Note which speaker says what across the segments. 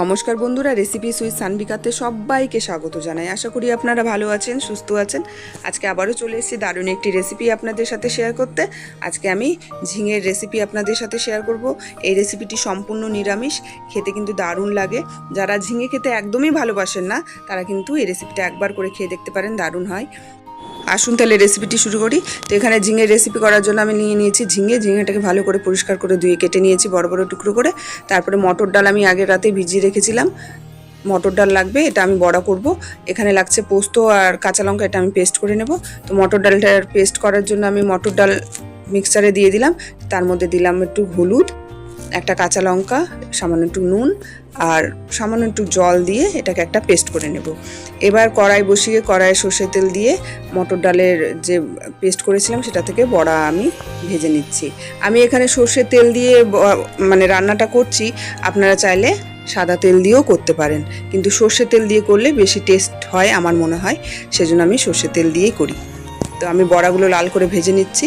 Speaker 1: নমস্কার বন্ধুরা recipe sweet সানবিকাতে সবাইকে স্বাগত জানাই। আশা করি আপনারা ভালো আছেন, সুস্থ আছেন। আজকে আবারও চলে এসেছি দারুণ একটি রেসিপি আপনাদের সাথে শেয়ার করতে। আজকে আমি ঝিঙের রেসিপি আপনাদের সাথে শেয়ার করব। এই রেসিপিটি সম্পূর্ণ নিরামিষ, খেতে কিন্তু দারুণ লাগে। যারা ঝিঙে খেতে একদমই ভালোবাসেন না, তারা কিন্তু এই রেসিপিটা একবার করে খেয়ে দেখতে পারেন, দারুণ হয়। আসুন তাহলে রেসিপিটি শুরু করি। তো এখানে ঝিঙের রেসিপি করার জন্য আমি নিয়ে নিয়েছি ঝিঙে। ঝিঙেটাকে ভালো করে পরিষ্কার করে ধুয়ে কেটে নিয়েছি বড় বড় টুকরো করে। তারপরে মটর ডাল আমি আগের রাতে ভিজিয়ে রেখেছিলাম। মটর ডাল লাগবে, এটা আমি বড়া করব। এখানে লাগছে পোস্ত আর কাঁচা লঙ্কা, এটা আমি পেস্ট করে নেব। তো মটর ডালটার পেস্ট করার জন্য আমি মটর ডাল মিক্সারে দিয়ে দিলাম। তার মধ্যে দিলাম একটু হলুদ। একটা কাঁচা লঙ্কা, সামান্য একটু নুন আর সামান্য একটু জল দিয়ে এটাকে একটা পেস্ট করে নেব। এবার কড়াই বসিয়ে কড়াইয়ে সর্ষের তেল দিয়ে মটর ডালের যে পেস্ট করেছিলাম সেটা থেকে বড়া আমি ভেজে নিচ্ছি। আমি এখানে সর্ষের তেল দিয়ে মানে রান্নাটা করছি, আপনারা চাইলে সাদা তেল দিয়েও করতে পারেন। কিন্তু সর্ষের তেল দিয়ে করলে বেশি টেস্ট হয় আমার মনে হয়, সেজন্য আমি সর্ষের তেল দিয়েই করি। তো আমি বড়াগুলো লাল করে ভেজে নিচ্ছি।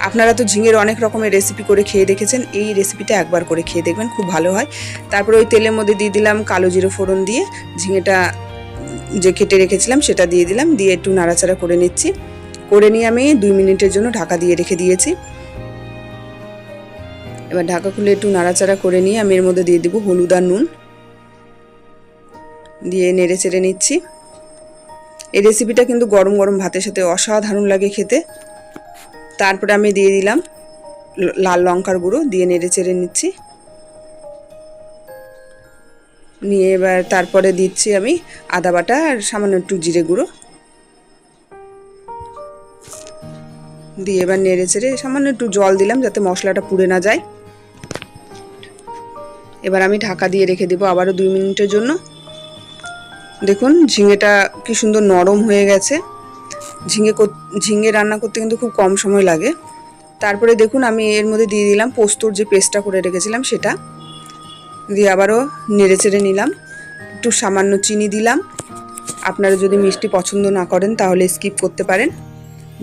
Speaker 1: আপনারা তো ঝিঙের অনেক রকমের রেসিপি করে খেয়ে দেখেছেন, এই রেসিপিটা একবার করে খেয়ে দেখবেন, খুব ভালো হয়। তারপরে ওই তেলের মধ্যে দিয়ে দিলাম কালো জিরো ফোড়ন দিয়ে, ঝিঙেটা যে কেটে রেখেছিলাম সেটা দিয়ে দিলাম, দিয়ে একটু নাড়াচাড়া করে নিচ্ছি। করে নিয়ে আমি দুই মিনিটের জন্য ঢাকা দিয়ে রেখে দিয়েছি। এবার ঢাকা খুলে একটু নাড়াচাড়া করে নিয়ে আমি এর মধ্যে দিয়ে দেবো হলুদ আর নুন। দিয়ে নেড়ে চেড়ে নিচ্ছি। এই রেসিপিটা কিন্তু গরম গরম ভাতের সাথে অসাধারণ লাগে খেতে। তারপরে আমি দিয়ে দিলাম লাল লঙ্কার গুঁড়ো, দিয়ে নেড়ে চেড়ে নিচ্ছি। নিয়ে এবার তারপরে দিচ্ছি আমি আদা বাটা আর সামান্য একটু জিরে গুঁড়ো। দিয়ে এবার নেড়ে চেড়ে সামান্য একটু জল দিলাম যাতে মশলাটা পুড়ে না যায়। এবার আমি ঢাকা দিয়ে রেখে দেবো আবারও দুই মিনিটের জন্য। দেখুন, ঝিঙেটা কি সুন্দর নরম হয়ে গেছে। ঝিঙে ঝিঙে রান্না করতে কিন্তু খুব কম সময় লাগে। তারপরে দেখুন আমি এর মধ্যে দিয়ে দিলাম পোস্তর যে পেস্টটা করে রেখেছিলাম সেটা। দিয়ে আবারও নেড়ে চেড়ে নিলাম। একটু সামান্য চিনি দিলাম। আপনারা যদি মিষ্টি পছন্দ না করেন তাহলে স্কিপ করতে পারেন।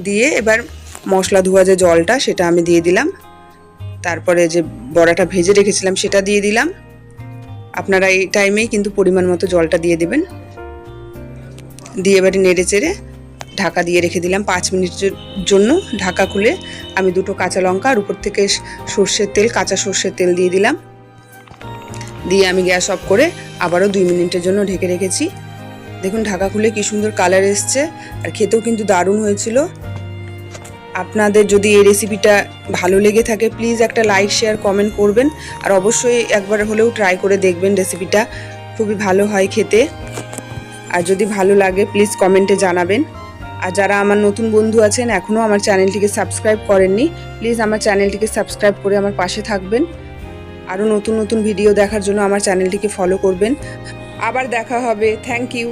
Speaker 1: দিয়ে এবার মশলা ধোয়া যে জলটা সেটা আমি দিয়ে দিলাম। তারপরে যে বড়াটা ভেজে রেখেছিলাম সেটা দিয়ে দিলাম। আপনারা এই টাইমেই কিন্তু পরিমাণ মতো জলটা দিয়ে দেবেন। দিয়ে এবারে নেড়ে চেড়ে ঢাকা দিয়ে রেখে দিলাম। পাঁচ মিনিটের জন্য ঢাকা খুলে আমি দুটো কাঁচা লঙ্কা আর উপর থেকে সর্ষের তেল, কাঁচা সর্ষের তেল দিয়ে দিলাম। দিয়ে আমি গ্যাস অফ করে আবারও দুই মিনিটের জন্য ঢেকে রেখেছি। দেখুন ঢাকা খুলে কি সুন্দর কালার এসছে আর খেতেও কিন্তু দারুণ হয়েছিল। আপনাদের যদি এই রেসিপিটা ভালো লেগে থাকে, প্লিজ একটা লাইক, শেয়ার, কমেন্ট করবেন। আর অবশ্যই একবার হলেও ট্রাই করে দেখবেন রেসিপিটা। খুবই ভালো হয় খেতে। আর যদি ভালো লাগে, প্লিজ কমেন্টে জানাবেন। আর যারা আমার নতুন বন্ধু আছেন এখনও আমার চ্যানেলটিকে সাবস্ক্রাইব করেননি, প্লিজ আমার চ্যানেলটিকে সাবস্ক্রাইব করে আমার পাশে থাকবেন। আরও নতুন নতুন ভিডিও দেখার জন্য আমার চ্যানেলটিকে ফলো করবেন। আবার দেখা হবে। Thank you